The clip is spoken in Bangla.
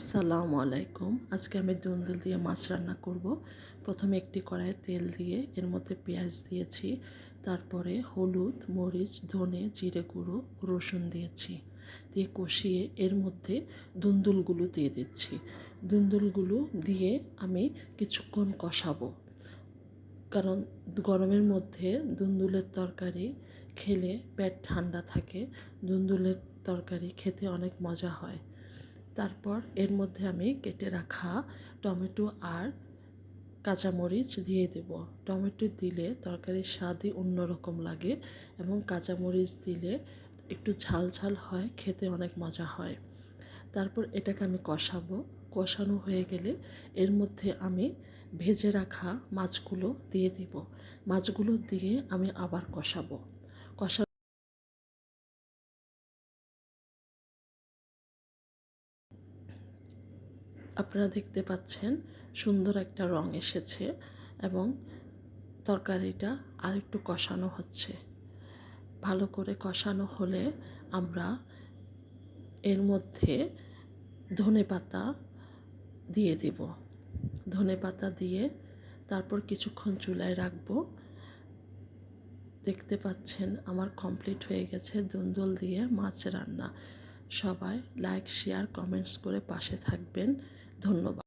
আসসালামু আলাইকুম। আজকে আমি দুন্দুল দিয়ে মাছ রান্না করব। প্রথমে একটি কড়াইয়ে তেল দিয়ে এর মধ্যে পেঁয়াজ দিয়েছি, তারপরে হলুদ, মরিচ, ধনে, জিরে গুঁড়ো, রসুন দিয়েছি, দিয়ে কষিয়ে এর মধ্যে দুন্দুলগুলো দিয়ে দিচ্ছি। দুন্দুলগুলো দিয়ে আমি কিছুক্ষণ কষাবো। কারণ গরমের মধ্যে দুন্দুলের তরকারি খেলে পেট ঠান্ডা থাকে। দুন্দুলের তরকারি খেতে অনেক মজা হয়। তারপর এর মধ্যে আমি কেটে রাখা টমেটো আর কাঁচামরিচ দিয়ে দেব। টমেটো দিলে তরকারির স্বাদই অন্যরকম লাগে এবং কাঁচামরিচ দিলে একটু ঝাল ঝাল হয়, খেতে অনেক মজা হয়। তারপর এটাকে আমি কষাবো। কষানো হয়ে গেলে এর মধ্যে আমি ভেজে রাখা মাছগুলো দিয়ে দিব। মাছগুলো দিয়ে আমি আবার কষাবো। কষা আপনারা দেখতে পাচ্ছেন সুন্দর একটা রং এসেছে এবং তরকারিটা আর একটু কষানো হচ্ছে। ভালো করে কষানো হলে আমরা এর মধ্যে ধনে পাতা দিয়ে দেব। ধনে পাতা দিয়ে তারপর কিছুক্ষণ চুলায় রাখব। দেখতে পাচ্ছেন আমার কমপ্লিট হয়ে গেছে দুন্দল দিয়ে মাছ রান্না। সবাই লাইক, শেয়ার, কমেন্টস করে পাশে থাকবেন। ধন্যবাদ